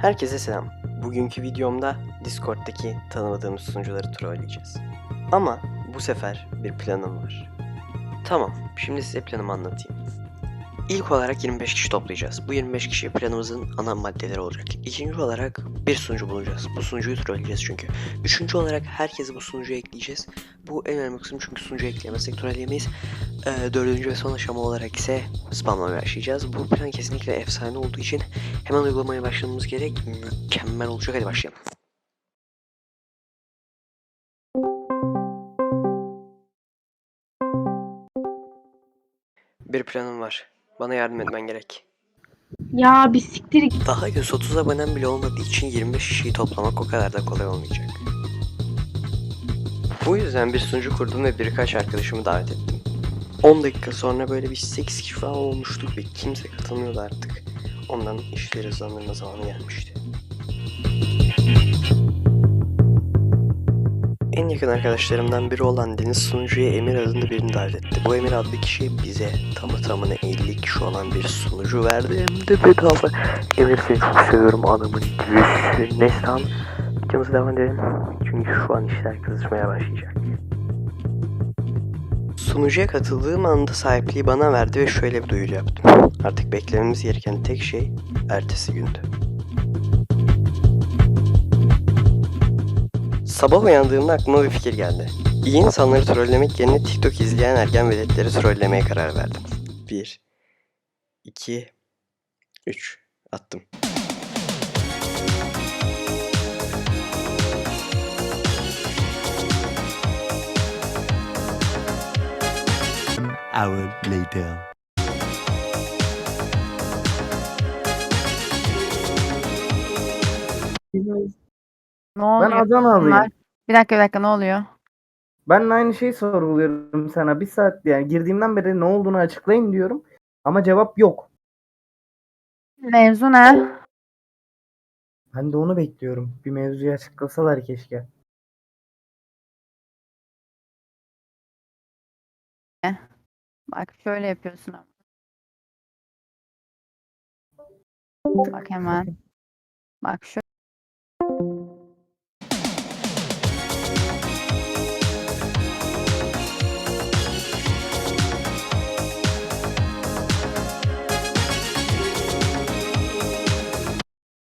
Herkese selam. Bugünkü videomda Discord'daki tanımadığımız sunucuları trolleyeceğiz. Ama bu sefer bir planım var. Tamam, şimdi size planımı anlatayım. İlk olarak 25 kişi toplayacağız. Bu 25 kişi planımızın ana maddeleri olacak. İkinci olarak bir sunucu bulacağız. Bu sunucuyu trolleyeceğiz çünkü. Üçüncü olarak herkesi bu sunucuya ekleyeceğiz. Bu en önemli kısım çünkü sunucuya ekleyemezsek trolleyemeyiz. Ee, dördüncü ve son aşama olarak ise spamlamaya başlayacağız. Bu plan kesinlikle efsane olduğu için hemen uygulamaya başlamamız gerek. Mükemmel olacak. Hadi başlayalım. Bir planım var. Bana yardım etmen gerek. Ya bir siktir git. Daha 130 abonem bile olmadığı için 25 kişiyi toplamak o kadar da kolay olmayacak. Bu yüzden bir sunucu kurdum ve birkaç arkadaşımı davet ettim. 10 dakika sonra böyle bir 8 kişi falan olmuştuk ve kimse katılmıyordu artık. Ondan işleri hızlandırma zamanı gelmişti. En yakın arkadaşlarımdan biri olan Deniz sunucuya Emir adında birini davet etti. Bu Emir adlı kişi bize tamı tamına 50 kişi olan bir sunucu verdi. Hem de bedava. Emir seni çok seviyorum adamın gülüşü. Neyse tamam. Videomuza devam edelim. Çünkü şu an işler kızışmaya başlayacak. Sunucuya katıldığım anda sahipliği bana verdi ve şöyle bir duyuru yaptım. Artık beklememiz gereken tek şey ertesi gündü. Sabah uyandığımda aklıma bir fikir geldi. İyi insanları trollemek yerine TikTok izleyen ergen veletleri trollemeye karar verdim. 1 2 3 attım. hour later. Ne oluyor? Ben Adanalıyım. bunlar? Bir dakika bir dakika ne oluyor? Ben de aynı şeyi sorguluyorum sana. Bir saat yani girdiğimden beri ne olduğunu açıklayın diyorum. Ama cevap yok. Mevzu ne? Ben de onu bekliyorum. Bir mevzuyu açıklasalar keşke. Bak şöyle yapıyorsun ama. Bak hemen. Bak şu.